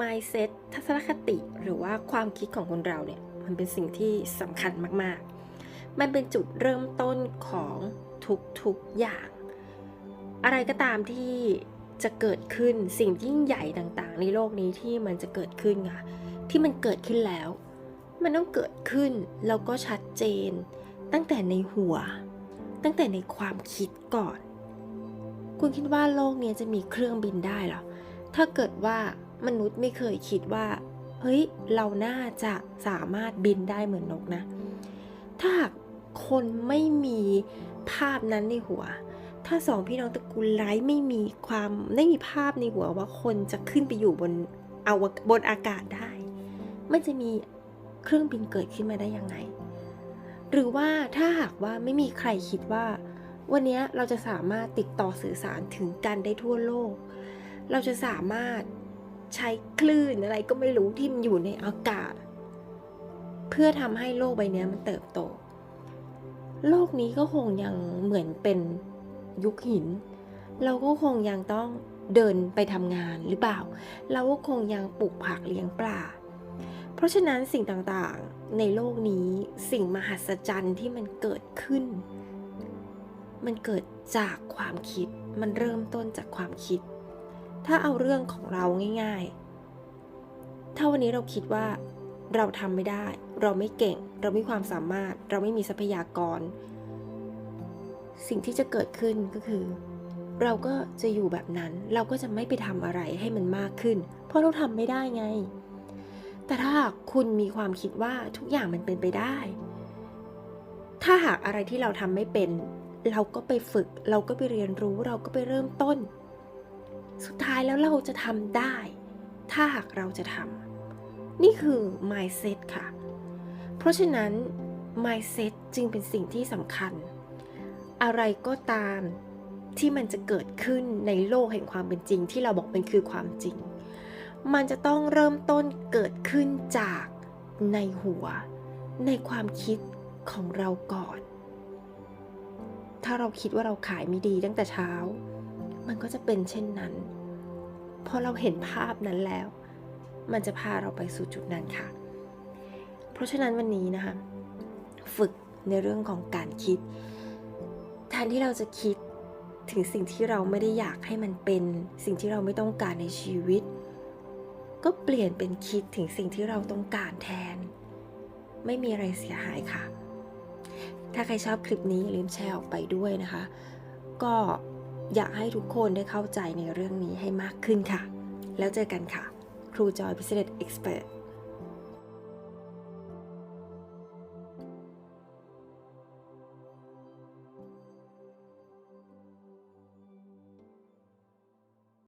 mindset ทัศนคติหรือว่าความคิดของคนเราเนี่ยมันเป็นสิ่งที่สำคัญมากๆ มันเป็นจุดเริ่มต้นของทุกๆอย่าง อะไรก็ตามที่จะเกิดขึ้นสิ่งยิ่งใหญ่ต่างๆ ในโลกนี้ที่มันจะเกิดขึ้นค่ะที่มันเกิดขึ้นแล้ว มันต้องเกิดขึ้นแล้วก็ชัดเจน ตั้งแต่ในหัว ตั้งแต่ในความคิดก่อน คุณคิดว่าโลกนี้จะมีเครื่องบินได้หรอถ้าเกิดว่า มนุษย์ไม่เคยคิดว่า เฮ้ย เราน่าจะสามารถบินได้เหมือนนกนะ ถ้าหากคนไม่มีภาพนั้นในหัว ถ้าสองพี่น้องตระกูลไร้ไม่มีความไม่มีภาพในหัวว่าคนจะขึ้นไปอยู่บนอวบนอากาศได้ มันจะมีเครื่องบินเกิดขึ้นมาได้ยังไง หรือว่าถ้าหากว่าไม่มีใครคิดว่า วันนี้เราจะสามารถติดต่อสื่อสารถึงกันได้ทั่วโลก เราจะสามารถ ใช้คลื่นอะไรก็ไม่รู้ที่มันอยู่ในอากาศ เพื่อทำให้โลกใบนี้มันเติบโต โลกนี้ก็คงยังเหมือนเป็นยุคหิน เราก็คงยังต้องเดินไปทำงานหรือเปล่า เราก็คงยังปลูกผักเลี้ยงปลา เพราะฉะนั้นสิ่งต่างๆในโลกนี้สิ่งมหัศจรรย์ที่มันเกิดขึ้น มันเกิดจากความคิด มันเริ่มต้นจากความคิด ถ้าเอาเรื่องของเราง่าย ๆ ถ้าวันนี้เราคิดว่าเราทำไม่ได้ เราไม่เก่ง เราไม่มีความสามารถ เราไม่มีทรัพยากร สิ่งที่จะเกิดขึ้นก็คือ เราก็จะอยู่แบบนั้น เราก็จะไม่ไปทำอะไรให้มันมากขึ้น เพราะเราทำไม่ได้ไง แต่ถ้าคุณมีความคิดว่าทุกอย่างมันเป็นไปได้ ถ้าหากอะไรที่เราทำไม่เป็น เราก็ไปฝึก เราก็ไปเรียนรู้ เราก็ไปเริ่มต้น สุดท้ายแล้วเราจะทำได้ ถ้าหากเราจะทำนี่คือ mindset ค่ะ เพราะฉะนั้น mindset จึงเป็นสิ่งที่สำคัญ อะไรก็ตามที่มันจะเกิดขึ้นในโลกแห่งความเป็นจริง ที่เราบอกมันคือความจริง มันจะต้องเริ่มต้นเกิดขึ้นจากในหัว ในความคิดของเราก่อน ถ้าเราคิดว่าเราขายไม่ดีตั้งแต่เช้า มันก็จะเป็นเช่นนั้น พอเราเห็นภาพนั้นแล้ว มันจะพาเราไปสู่จุดนั้นค่ะ เพราะฉะนั้นวันนี้นะคะ ฝึกในเรื่องของการคิด แทนที่เราจะคิดถึงสิ่งที่เราไม่ได้อยากให้มันเป็น สิ่งที่เราไม่ต้องการในชีวิต ก็เปลี่ยนเป็นคิดถึงสิ่งที่เราต้องการแทน ไม่มีอะไรเสียหายค่ะ ถ้าใครชอบคลิปนี้อย่าลืมแชร์ออกไปด้วยนะคะ ก็ อยากให้ทุกคนได้เข้าใจในเรื่องนี้ให้มากขึ้นค่ะ แล้วเจอกันค่ะ ครูจอย Business Expert